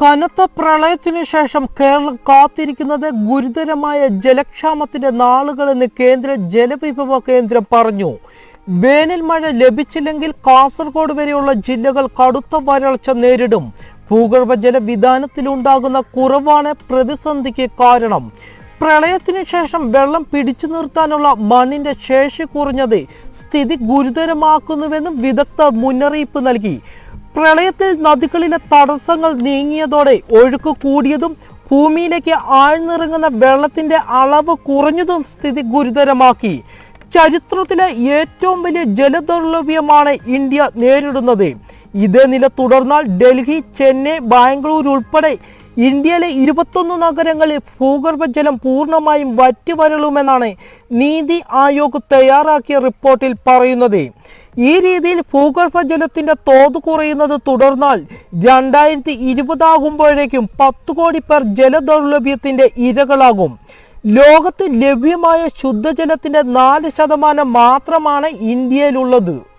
കനത്ത പ്രളയത്തിന് ശേഷം കേരളം കാത്തിരിക്കുന്നത് ഗുരുതരമായ ജലക്ഷാമത്തിന്റെ നാളുകളെന്ന് കേന്ദ്ര ജലവിഭവ കേന്ദ്രം പറഞ്ഞു. വേനൽ മഴ ലഭിച്ചില്ലെങ്കിൽ കാസർഗോഡ് വരെയുള്ള ജില്ലകൾ കടുത്ത വരൾച്ച നേരിടും. ഭൂഗർഭജല വിധാനത്തിലുണ്ടാകുന്ന കുറവാണ് പ്രതിസന്ധിക്ക് കാരണം. പ്രളയത്തിന് ശേഷം വെള്ളം പിടിച്ചു നിർത്താനുള്ള മണ്ണിന്റെ ശേഷി കുറഞ്ഞത് സ്ഥിതി ഗുരുതരമാക്കുന്നുവെന്നും വിദഗ്ധ മുന്നറിയിപ്പ് നൽകി. പ്രളയത്തിൽ നദികളിലെ തടസ്സങ്ങൾ നീങ്ങിയതോടെ ഒഴുക്ക് കൂടിയതും ഭൂമിയിലേക്ക് ആഴ്ന്നിറങ്ങുന്ന വെള്ളത്തിന്റെ അളവ് കുറഞ്ഞതും സ്ഥിതി ഗുരുതരമാക്കി. ചരിത്രത്തിലെ ഏറ്റവും വലിയ ജലദൗർലഭ്യമാണ് ഇന്ത്യ നേരിടുന്നത്. ഇതേ നില തുടർന്നാൽ ഡൽഹി ചെന്നൈ ബാംഗ്ലൂർ ഉൾപ്പെടെ ഇന്ത്യയിലെ ഇരുപത്തൊന്ന് നഗരങ്ങളിൽ ഭൂഗർഭജലം പൂർണമായും വറ്റിവരളുമെന്നാണ് നീതി ആയോഗ് തയ്യാറാക്കിയ റിപ്പോർട്ടിൽ പറയുന്നത്. ഈ രീതിയിൽ ഭൂഗർഭജലത്തിന്റെ തോത് കുറയുന്നത് തുടർന്നാൽ രണ്ടായിരത്തി ഇരുപതാകുമ്പോഴേക്കും പത്ത് കോടി പേർ ജലദൗർലഭ്യത്തിന്റെ ഇരകളാകും. ലോകത്ത് ലഭ്യമായ ശുദ്ധജലത്തിന്റെ നാല് ശതമാനം മാത്രമാണ് ഇന്ത്യയിലുള്ളത്.